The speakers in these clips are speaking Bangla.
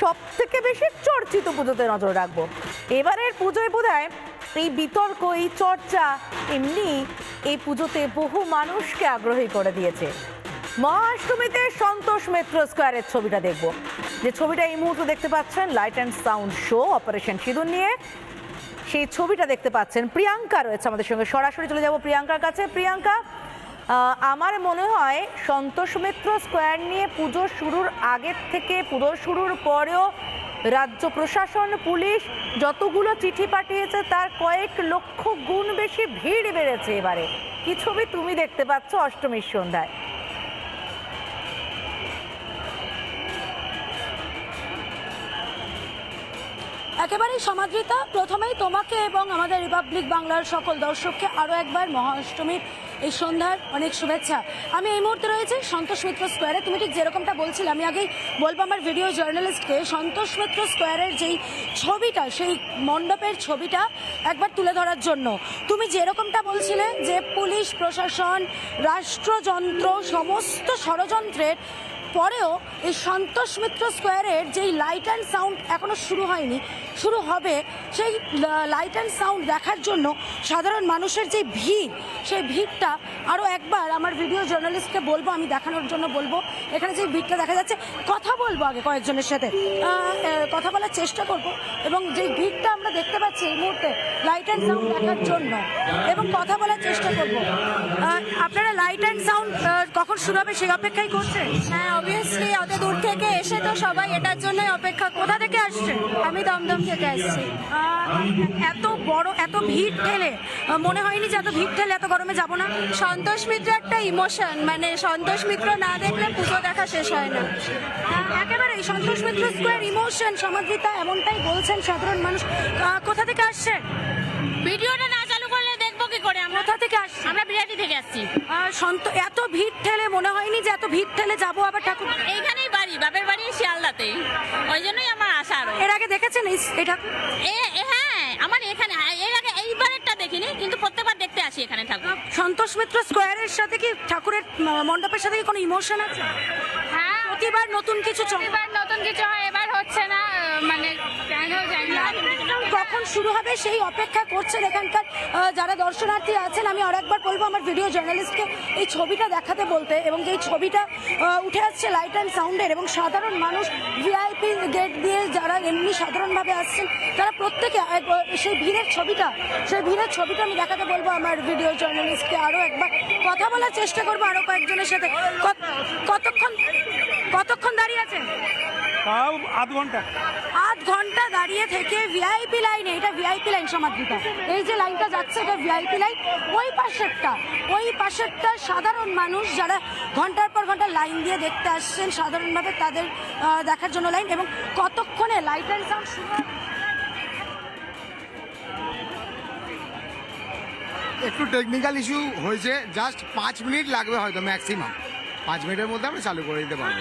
সব থেকে বেশি চর্চিত পুজোতে নজর রাখব। এবারের পুজোয় বোধহয় এই বিতর্ক, এই চর্চা এমনি এই পুজোতে বহু মানুষকে আগ্রহী করে দিয়েছে। মহাষ্টমীতে সন্তোষ মেট্রো স্কোয়ারের ছবিটা দেখব। যে ছবিটা এই মুহূর্তে দেখতে পাচ্ছেন light and sound show operation Sindoor নিয়ে। সেই ছবিটা দেখতে পাচ্ছেন, প্রিয়াঙ্কা রয়েছে আমাদের সঙ্গে। সরাসরি চলে যাব প্রিয়াঙ্কার কাছে। প্রিয়াঙ্কা আমার মনে হয় সন্তোষ মিত্র স্কোয়ার নিয়ে পুজো শুরুর আগের থেকে পুজো শুরুর পরেও রাজ্য প্রশাসন, পুলিশ যতগুলো চিঠি পাঠিয়েছে, তার কয়েক লক্ষ গুণ বেশি ভিড় বেড়েছে এবারে। কি ছবি তুমি দেখতে পাচ্ছ অষ্টমীর সন্ধ্যায়? একেবারেই সমাদৃতা। প্রথমেই তোমাকে এবং আমাদের রিপাবলিক বাংলার সকল দর্শককে আরও একবার মহাষ্টমীর এই সন্ধ্যার অনেক শুভেচ্ছা। আমি এই মুহূর্তে রয়েছি সন্তোষ মিত্র স্কোয়ারে। তুমি ঠিক যেরকমটা বলছিলে, আমি আগেই বলব আমার ভিডিও জার্নালিস্টকে, সন্তোষ মিত্র স্কোয়ারের যেই ছবিটা, সেই মণ্ডপের ছবিটা একবার তুলে ধরার জন্য। তুমি যেরকমটা বলছিলে যে পুলিশ, প্রশাসন, রাষ্ট্রযন্ত্র, সমস্ত ষড়যন্ত্রের পরেও এই সন্তোষ মিত্র স্কোয়ারের যেই লাইট অ্যান্ড সাউন্ড এখনও শুরু হয়নি, শুরু হবে সেই লাইট অ্যান্ড সাউন্ড দেখার জন্য সাধারণ মানুষের যে ভিড়, সেই ভিড়টা আরও একবার আমার ভিডিও জার্নালিস্টকে বলব, আমি দেখানোর জন্য বলব। এখানে যে ভিড়টা দেখা যাচ্ছে, কথা বলব আগে কয়েকজনের সাথে। কথা বলার চেষ্টা করব এবং যেই ভিড়টা আমরা দেখতে পাচ্ছি এই মুহূর্তে লাইট অ্যান্ড সাউন্ড দেখার জন্য এবং কথা বলার চেষ্টা করব। আপনারা লাইট অ্যান্ড সাউন্ড কখন শুরু হবে সেই অপেক্ষাই করছেন? হ্যাঁ অবভিয়াসলি অত দূর থেকে এসে তো সবাই এটার জন্যই অপেক্ষা কোথা থেকে আসছে? আমি দমদম থেকে আসছি। এত বড়, এত ভিড় ঠেলে মনে হয়নি যে এত ভিড় ঠেলে এত গরমে যাব না। সন্তোষ মিত্র একটা ইমোশন মানে সন্তোষ মিত্র না দেখলে পুজো দেখা শেষ হয় না। একেবারে সন্তোষ মিত্র স্কোয়ার ইমোশন সমাদৃতা এমনটাই বলছেন সাধারণ মানুষ। কোথা থেকে আসছেন ভিডিওটা আমরা বিরাটি থেকে আসছি। আহ, সন্ত এত ভিড় ঠেলে মনে হয়নি যে এত ভিড় ঠেলে যাব আবার ঠাকুর? এইখানেই বাড়ি বাপের বাড়ি শিয়ালদাতে। ওই জন্যই আমার আশা আরও। এর আগে দেখেছেন এই এই ঠাকুর? এ এ হ্যাঁ আমার এখানে এর আগে এইবারেরটা দেখিনি কিন্তু প্রত্যেকবার দেখতে আসি এখানে ঠাকুর। সন্তোষ মিত্র স্কোয়ারের সাথে কি ঠাকুরের আহ, মণ্ডপের সাথে কি কোনো ইমোশন আছে? হ্যাঁ। প্রতিবার নতুন কিছু চমক এবার নতুন কিছু হয় এবার হচ্ছে না মানে কেন জানি কখন শুরু হবে সেই অপেক্ষা করছেন এখানকার যারা দর্শনার্থী আছেন, আমি আর একবার বলব আমার ভিডিও জার্নালিস্টকে, এই ছবিটা দেখাতে বলতে, এবং যেই ছবিটা উঠে আসছে লাইট অ্যান্ড সাউন্ডের এবং সাধারণ মানুষ ভিআইপি গেট দিয়ে যারা এমনি সাধারণভাবে আসছেন, তারা প্রত্যেকে সেই ভিড়ের ছবিটা, সেই ভিড়ের ছবিটা আমি দেখাতে বলব আমার ভিডিও জার্নালিস্টকে আরও একবার। কথা বলার চেষ্টা করব আরও কয়েকজনের সাথে। কত- কতক্ষণ কতক্ষণ দাঁড়িয়ে আছেন? তাও আধ ঘণ্টা। আধ ঘণ্টা দাঁড়িয়ে থেকে ভিআইপি লাইনে এটা ভিআইপি লাইন সমাদৃতা। এই যে লাইনটা যাচ্ছে এটা ভিআইপি লাইন ওই পাশেরটা ওই পাশেরটা সাধারণ মানুষ যারা ঘণ্টার পর ঘণ্টা লাইন দিয়ে দেখতে আসছেন সাধারণভাবে তাদের দেখার জন্য লাইন এবং কতক্ষণে লাইট অ্যান্ড সাউন্ড শুরু একটু টেকনিক্যাল ইস্যু হয়েছে জাস্ট পাঁচ মিনিট লাগবে হয়তো ম্যাক্সিমাম পাঁচ মিনিটের মধ্যে আমরা চালু করে দিতে পারব।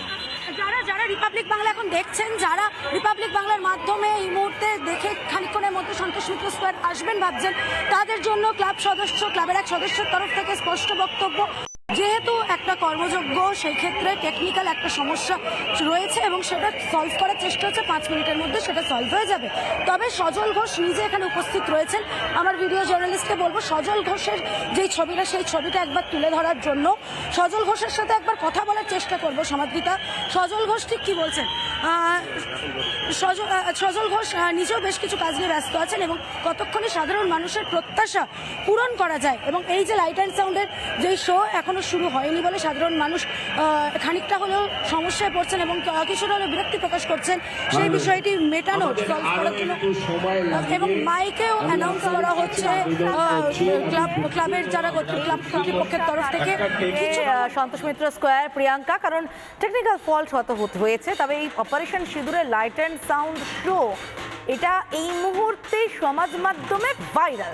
যারা যারা রিপাবলিক বাংলা এখন দেখছেন, যারা রিপাবলিক বাংলার মাধ্যমে এই মুহূর্তে দেখে খানিক্ষণের মধ্যে সন্তোষ মিত্র স্কোয়ার আসবেন ভাবছেন, তাদের জন্য ক্লাব সদস্য ক্লাবের এক সদস্যের তরফ থেকে স্পষ্ট বক্তব্য। যেহেতু একটা কর্মযোগ্য সেই ক্ষেত্রে টেকনিক্যাল একটা সমস্যা রয়েছে এবং সেটা সলভ করার চেষ্টা হচ্ছে পাঁচ মিনিটের মধ্যে সেটা সলভ হয়ে যাবে। তবে সজল ঘোষ নিজে এখানে উপস্থিত রয়েছেন। আমার ভিডিও জার্নালিস্টকে বলব, সজল ঘোষের যেই ছবিটা, সেই ছবিটা একবার তুলে ধরার জন্য সজল ঘোষের সাথে একবার কথা বলার চেষ্টা করব সমাদৃতা। সজল ঘোষ ঠিক কি বলছেন? সজল ঘোষ নিজেও বেশ কিছু কাজ নিয়ে ব্যস্ত আছেন এবং কতক্ষণে সাধারণ মানুষের প্রত্যাশা পূরণ করা যায় এবং এই যে লাইট অ্যান্ড সাউন্ডের যেই শো এখনও শুরু হয়নি বলে সাধারণ মানুষ খানিকটা হলেও সমস্যায় পড়ছেন এবং কিছুটা হলেও বিরক্তি প্রকাশ করছেন। সেই বিষয়টি মেটানোর এবং মাইকেও অ্যানাউন্স করা হচ্ছে ক্লাব ক্লাবের যারা ক্লাব কর্তৃপক্ষের তরফ থেকে সন্তোষ মিত্র স্কোয়ার প্রিয়াঙ্কা কারণ টেকনিক্যাল ফল্ট হতে হয়েছে তবে এই অপারেশন সিঁদুরের লাইট অ্যান্ড সাউন্ড শো এটা এই মুহূর্তে সমাজ মাধ্যমে ভাইরাল